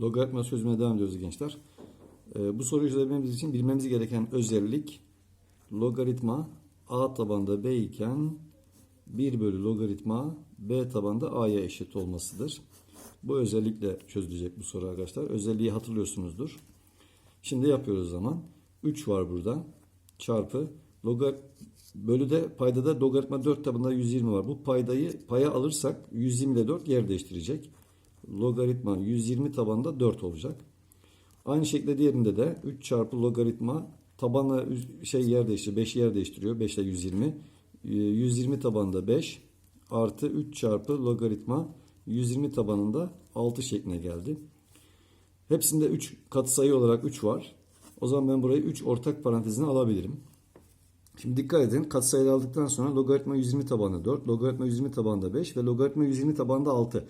Logaritma çözümüne devam ediyoruz gençler. Ee, bu soruyu çözebilmemiz için bilmemiz gereken özellik logaritma a tabanda b iken 1 bölü logaritma b tabanda a'ya eşit olmasıdır. Bu özellikle çözülecek bu soru arkadaşlar. Özelliği hatırlıyorsunuzdur. Şimdi yapıyoruz zaman. 3 var burada. Çarpı logar bölüde paydada logaritma 4 tabında 120 var. Bu paydayı paya alırsak 120 ile 4 yer değiştirecek. Logaritma 120 tabanda 4 olacak. Aynı şekilde diğerinde de 3 çarpı logaritma tabanla şey yer değiştiriyor. 5 yer değiştiriyor. 5 ile 120. Ee, 120 tabanında 5 artı 3 çarpı logaritma 120 tabanında 6 şekline geldi. Hepsinde 3 katsayı olarak 3 var. O zaman ben burayı 3 ortak parantezine alabilirim. Şimdi dikkat edin. Katsayıları aldıktan sonra logaritma 120 tabanında 4, logaritma 120 tabanında 5 ve logaritma 120 tabanında 6.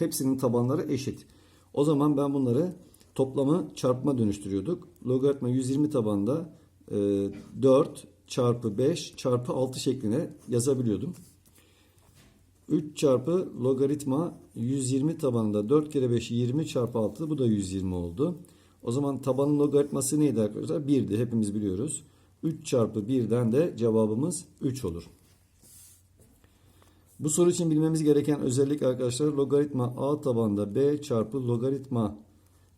Hepsinin tabanları eşit. O zaman ben bunları toplamı çarpma dönüştürüyorduk. Logaritma 120 tabanında e, 4 çarpı 5 çarpı 6 şekline yazabiliyordum. 3 çarpı logaritma 120 tabanında 4 kere 5 20 çarpı 6 bu da 120 oldu. O zaman tabanın logaritması neydi arkadaşlar? 1'di hepimiz biliyoruz. 3 çarpı 1'den de cevabımız 3 olur. Bu soru için bilmemiz gereken özellik arkadaşlar logaritma a tabanda b çarpı logaritma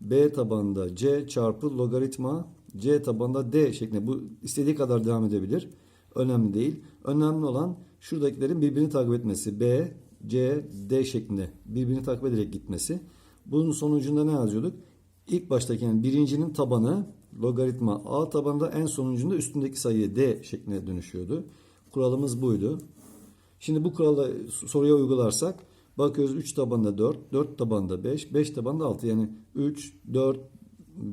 b tabanda c çarpı logaritma c tabanda d şeklinde. Bu istediği kadar devam edebilir. Önemli değil. Önemli olan şuradakilerin birbirini takip etmesi. b, c, d şeklinde birbirini takip ederek gitmesi. Bunun sonucunda ne yazıyorduk? İlk baştaki yani birincinin tabanı logaritma a tabanında en sonucunda üstündeki sayı d şekline dönüşüyordu. Kuralımız buydu. Şimdi bu kuralı soruya uygularsak bakıyoruz 3 tabanda 4, 4 tabanda 5, 5 tabanda 6 yani 3, 4,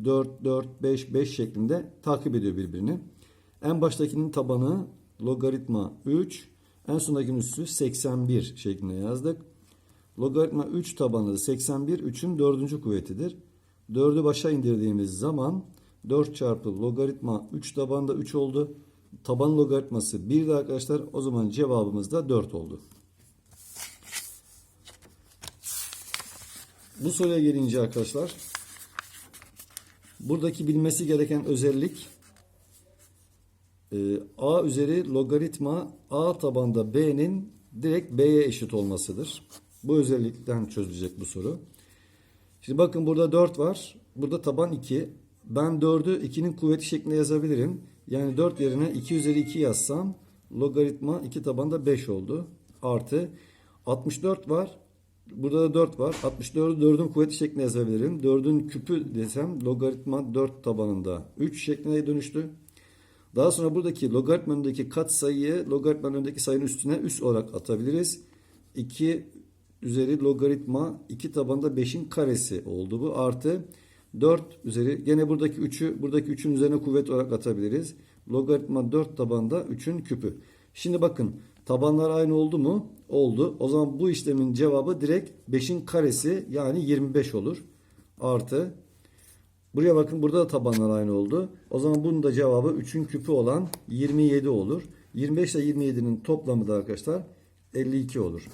4, 4, 5, 5 şeklinde takip ediyor birbirini. En baştakinin tabanı logaritma 3, en sondakinin üssü 81 şeklinde yazdık. Logaritma 3 tabanı 81, 3'ün dördüncü kuvvetidir. 4'ü başa indirdiğimiz zaman 4 çarpı logaritma 3 tabanda 3 oldu. Taban logaritması 1'di arkadaşlar. O zaman cevabımız da 4 oldu. Bu soruya gelince arkadaşlar buradaki bilmesi gereken özellik e, a üzeri logaritma a tabanda b'nin direkt b'ye eşit olmasıdır. Bu özellikten çözülecek bu soru. Şimdi bakın burada 4 var. Burada taban 2. Ben 4'ü 2'nin kuvveti şeklinde yazabilirim. Yani 4 yerine 2 üzeri 2 yazsam logaritma 2 tabanda 5 oldu. Artı 64 var. Burada da 4 var. 64'ü 4'ün kuvveti şeklinde yazabilirim. 4'ün küpü desem logaritma 4 tabanında 3 şekline dönüştü. Daha sonra buradaki logaritma önündeki kat sayıyı logaritmanın önündeki sayının üstüne üst olarak atabiliriz. 2 üzeri logaritma 2 tabanda 5'in karesi oldu bu. Artı 4 üzeri gene buradaki 3'ü buradaki 3'ün üzerine kuvvet olarak atabiliriz. Logaritma 4 tabanda 3'ün küpü. Şimdi bakın tabanlar aynı oldu mu? Oldu. O zaman bu işlemin cevabı direkt 5'in karesi yani 25 olur. Artı buraya bakın burada da tabanlar aynı oldu. O zaman bunun da cevabı 3'ün küpü olan 27 olur. 25 ile 27'nin toplamı da arkadaşlar 52 olur.